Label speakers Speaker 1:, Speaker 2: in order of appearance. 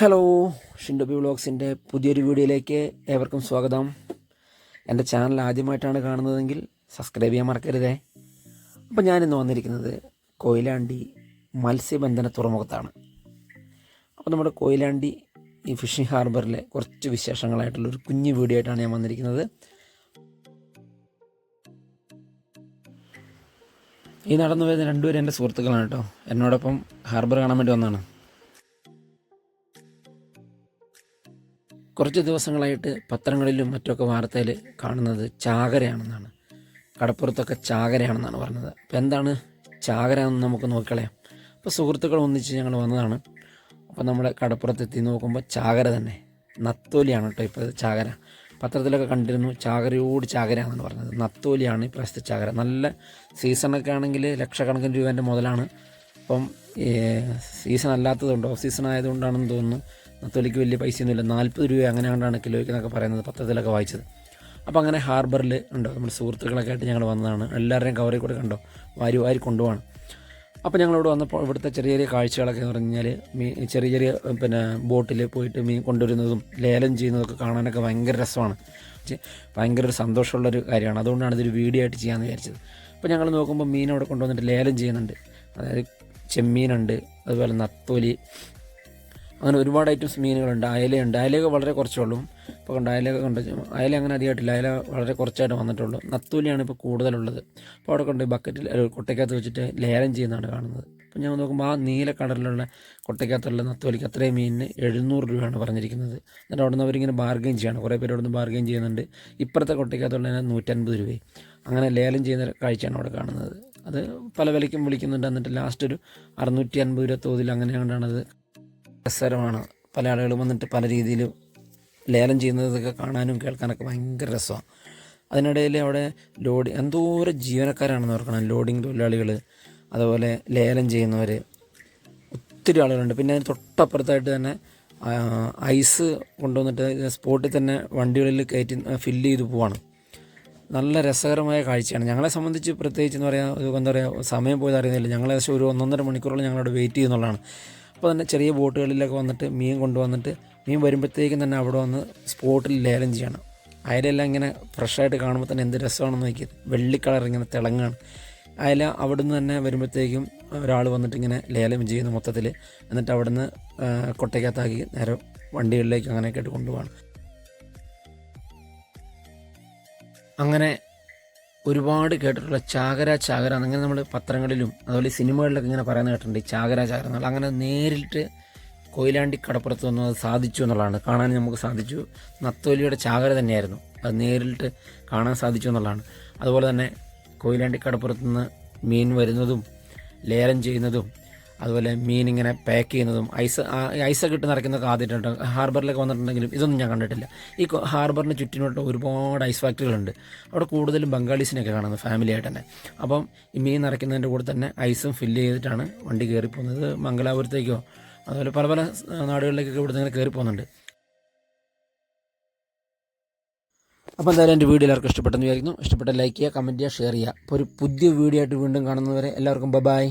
Speaker 1: Hello ഷിൻഡോബി വ്ളോഗ്സിന്റെ പുതിയൊരു വീഡിയോയിലേക്ക് ഏവർക്കും സ്വാഗതം. എന്റെ ചാനൽ ആദ്യമായിട്ടാണ് കാണുന്നതെങ്കിൽ സബ്സ്ക്രൈബ് ചെയ്യാൻ മറക്കരുതേ. അപ്പോൾ ഞാനിന്ന് വന്നിരിക്കുന്നത് കൊയിലാണ്ടി മത്സ്യബന്ധന തുറമുഖത്താണ്. അപ്പോൾ നമ്മുടെ കൊയിലാണ്ടി ഈ ഫിഷിംഗ് ഹാർബറിലെ കുറച്ച് വിശേഷങ്ങളായിട്ടുള്ളൊരു കുഞ്ഞു വീഡിയോ ആയിട്ടാണ് ഞാൻ വന്നിരിക്കുന്നത്. ഈ നടന്നു വരുന്ന രണ്ടുപേരും എന്റെ സുഹൃത്തുക്കളാണ് കേട്ടോ. എന്നോടൊപ്പം ഹാർബർ കാണാൻ വേണ്ടി വന്നതാണ്. കുറച്ച് ദിവസങ്ങളായിട്ട് പത്രങ്ങളിലും മറ്റൊക്കെ വാർത്തയിൽ കാണുന്നത് ചാകരയാണെന്നാണ്. കടപ്പുറത്തൊക്കെ ചാകരയാണെന്നാണ് പറഞ്ഞത്. അപ്പോൾ എന്താണ് ചാകര എന്ന് നമുക്ക് നോക്കിക്കളയാം. അപ്പോൾ സുഹൃത്തുക്കൾ ഒന്നിച്ച് ഞങ്ങൾ വന്നതാണ്. അപ്പോൾ നമ്മുടെ കടപ്പുറത്തെത്തി നോക്കുമ്പോൾ ചാകര തന്നെ. നത്തോലിയാണ് കേട്ടോ ഇപ്പോൾ ചാകര. പത്രത്തിലൊക്കെ കണ്ടിരുന്നു ചാകരയോട് ചാകരയാണെന്നാണ് പറഞ്ഞത്. നത്തോലിയാണ് ഈ പ്രാവശ്യത്തെ ചാകര. നല്ല സീസണൊക്കെ ആണെങ്കിൽ ലക്ഷക്കണക്കിന് രൂപേന്റെ മുതലാണ്. അപ്പം സീസൺ അല്ലാത്തതുകൊണ്ട് ഓഫ് സീസൺ ആയതുകൊണ്ടാണെന്ന് തോന്നുന്നു. നത്തോലിക്ക് വലിയ പൈസയൊന്നുമില്ല. നാൽപ്പത് രൂപ അങ്ങനെ കൊണ്ടാണ് കിലോയ്ക്ക് എന്നൊക്കെ പറയുന്നത് പത്രത്തിലൊക്കെ വായിച്ചത്. അപ്പോൾ അങ്ങനെ ഹാർബറിൽ ഉണ്ടോ? നമ്മുടെ സുഹൃത്തുക്കളൊക്കെ ആയിട്ട് ഞങ്ങൾ വന്നതാണ്. എല്ലാവരെയും കവറിൽ കൂടെ കണ്ടോ? വാരി വാരി കൊണ്ടുപോകണം അപ്പോൾ ഞങ്ങളിവിടെ വന്നപ്പോൾ ഇവിടുത്തെ ചെറിയ ചെറിയ കാഴ്ചകളൊക്കെ എന്ന് പറഞ്ഞു കഴിഞ്ഞാൽ മീൻ ചെറിയ ചെറിയ പിന്നെ ബോട്ടിൽ പോയിട്ട് മീൻ കൊണ്ടുവരുന്നതും ലേലം ചെയ്യുന്നതൊക്കെ കാണാനൊക്കെ ഭയങ്കര രസമാണ്. ഭയങ്കര ഒരു സന്തോഷമുള്ളൊരു കാര്യമാണ്. അതുകൊണ്ടാണ് ഇതൊരു വീഡിയോ ആയിട്ട് ചെയ്യാമെന്ന് വിചാരിച്ചത്. അപ്പോൾ ഞങ്ങൾ നോക്കുമ്പോൾ മീൻ അവിടെ കൊണ്ടുവന്നിട്ട് ലേലം ചെയ്യുന്നുണ്ട്. അതായത് ചെമ്മീനുണ്ട് അതുപോലെ നത്തോലി അങ്ങനെ ഒരുപാട് ഐറ്റംസ് മീനുകളുണ്ട് അയലയുണ്ട്. അയലയൊക്കെ വളരെ കുറച്ചേ ഉള്ളൂ ഇപ്പോൾ കണ്ട അയലയൊക്കെ കണ്ട അയല അങ്ങനെ അധികമായിട്ടില്ല. അയല വളരെ കുറച്ചായിട്ട് വന്നിട്ടുള്ളൂ. നത്തൂലിയാണ് ഇപ്പോൾ കൂടുതലുള്ളത്. അപ്പോൾ അവിടെ കൊണ്ട് ബക്കറ്റിൽ കൊട്ടയ്ക്കകത്ത് വെച്ചിട്ട് ലേലം ചെയ്യുന്നതാണ് കാണുന്നത്. അപ്പോൾ ഞാൻ നോക്കുമ്പോൾ ആ നീല കളറിലുള്ള കൊട്ടയ്ക്കകത്തുള്ള നത്തൂലിക്ക് അത്രയും മീനിന് എഴുന്നൂറ് രൂപയാണ് പറഞ്ഞിരിക്കുന്നത്. എന്നിട്ട് അവിടെ നിന്ന് അവരിങ്ങനെ ബാർഗെയിൻ ചെയ്യണം. കുറേ പേര് അവിടെ നിന്ന് ബാർഗെയിൻ ചെയ്യുന്നുണ്ട്. ഇപ്പുറത്തെ കൊട്ടയ്ക്കകത്തുള്ളതിന് നൂറ്റൻപത് രൂപയും അങ്ങനെ ലേലം ചെയ്യുന്ന കാഴ്ചയാണ് അവിടെ കാണുന്നത്. അത് പല വിലയ്ക്കും വിളിക്കുന്നുണ്ട്. എന്നിട്ട് ലാസ്റ്റ് ഒരു അറുന്നൂറ്റി അൻപത് രൂപ തോതിൽ അങ്ങനെയാണ്ടാണത് രസകരമാണ്. പല ആളുകളും വന്നിട്ട് പല രീതിയിലും ലേലം ചെയ്യുന്നതൊക്കെ കാണാനും കേൾക്കാനൊക്കെ ഭയങ്കര രസമാണ്. അതിനിടയിൽ അവിടെ ലോഡി എന്തോരം ജീവനക്കാരാണെന്ന് ഓർക്കണം. ലോഡിങ് തൊഴിലാളികൾ അതുപോലെ ലേലം ചെയ്യുന്നവർ ഒത്തിരി ആളുകളുണ്ട്. പിന്നെ അതിന് തൊട്ടപ്പുറത്തായിട്ട് തന്നെ ഐസ് കൊണ്ടുവന്നിട്ട് സ്പോട്ടിൽ തന്നെ വണ്ടികളിൽ കയറ്റി ഫില്ല് ചെയ്ത് പോവാണ്. നല്ല രസകരമായ കാഴ്ചയാണ്. ഞങ്ങളെ സംബന്ധിച്ച് പ്രത്യേകിച്ച് എന്ന് പറയാൻ ഒരു എന്താ പറയുക സമയം പോയത് അറിയുന്നില്ല ഞങ്ങൾ ഒരു ഒന്നൊന്നര മണിക്കൂറോളം ഞങ്ങളവിടെ വെയിറ്റ് ചെയ്യുന്നുള്ളതാണ്. അപ്പോൾ തന്നെ ചെറിയ ബോട്ടുകളിലൊക്കെ വന്നിട്ട് മീൻ കൊണ്ടുവന്നിട്ട് മീൻ വരുമ്പോഴത്തേക്കും തന്നെ അവിടെ വന്ന് സ്പോട്ടിൽ ലേലം ചെയ്യണം. അയലെല്ലാം ഇങ്ങനെ ഫ്രഷായിട്ട് കാണുമ്പോൾ തന്നെ എന്ത് രസമാണെന്ന് നോക്കിയത്. വെള്ളി ഇങ്ങനെ തിളങ്ങാണ്. അയല അവിടുന്ന് തന്നെ വരുമ്പോഴത്തേക്കും ഒരാൾ വന്നിട്ട് ഇങ്ങനെ ലേലം ചെയ്യുന്നു മൊത്തത്തിൽ എന്നിട്ട് അവിടുന്ന് കൊട്ടയ്ക്കകത്താക്കി നേരെ വണ്ടികളിലേക്ക് അങ്ങനെയൊക്കെ ആയിട്ട് കൊണ്ടുപോകണം അങ്ങനെ ഒരുപാട് കേട്ടിട്ടുള്ള ചാകര ചാകര അങ്ങനെ നമ്മൾ പത്രങ്ങളിലും അതുപോലെ സിനിമകളിലൊക്കെ ഇങ്ങനെ പറയുന്നത് കേട്ടിട്ടുണ്ട് ചാകര ചാകര എന്നുള്ള അങ്ങനെ നേരിട്ട് കൊയിലാണ്ടി കടപ്പുറത്ത് വന്നു അത് സാധിച്ചു എന്നുള്ളതാണ്. കാണാൻ നമുക്ക് സാധിച്ചു. നത്തോലിയുടെ ചാകര തന്നെയായിരുന്നു. അത് നേരിട്ട് കാണാൻ സാധിച്ചു എന്നുള്ളതാണ്. അതുപോലെ തന്നെ കൊയിലാണ്ടി കടപ്പുറത്ത് നിന്ന് മീൻ വരുന്നതും ലേലം ചെയ്യുന്നതും അതുപോലെ മീൻ ഇങ്ങനെ പാക്ക് ചെയ്യുന്നതും ഐസ് ഐസ് ഐസൊക്കെ ഇട്ട് നിറയ്ക്കുന്നതൊക്കെ ആദ്യമായിട്ടുണ്ട്. ഹാർബറിലൊക്കെ വന്നിട്ടുണ്ടെങ്കിലും ഇതൊന്നും ഞാൻ കണ്ടിട്ടില്ല. ഈ ഹാർബറിന് ചുറ്റിനോട്ട് ഒരുപാട് ഐസ് ഫാക്ടറികളുണ്ട്. അവിടെ കൂടുതലും ബംഗാളീസിനെയൊക്കെ കാണുന്നത് ഫാമിലി ആയിട്ട് തന്നെ. അപ്പം ഈ മീൻ നിറയ്ക്കുന്നതിന്റെ കൂടെ തന്നെ ഐസും ഫില്ല് ചെയ്തിട്ടാണ് വണ്ടി കയറി പോകുന്നത് മംഗലാപുരത്തേക്കോ അതുപോലെ പല പല നാടുകളിലേക്കൊക്കെ ഇവിടുന്ന് ഇങ്ങനെ കയറി പോകുന്നുണ്ട് അപ്പോൾ എന്തായാലും എന്റെ വീഡിയോ എല്ലാവർക്കും ഇഷ്ടപ്പെട്ടെന്ന് വിചാരിക്കുന്നു. ഇഷ്ടപ്പെട്ട ലൈക്ക് ചെയ്യുക കമന്റ് ചെയ്യുക ഷെയർ ചെയ്യുക. അപ്പോൾ ഒരു പുതിയ വീഡിയോ ആയിട്ട് വീണ്ടും കാണുന്നവരെ എല്ലാവർക്കും ബൈ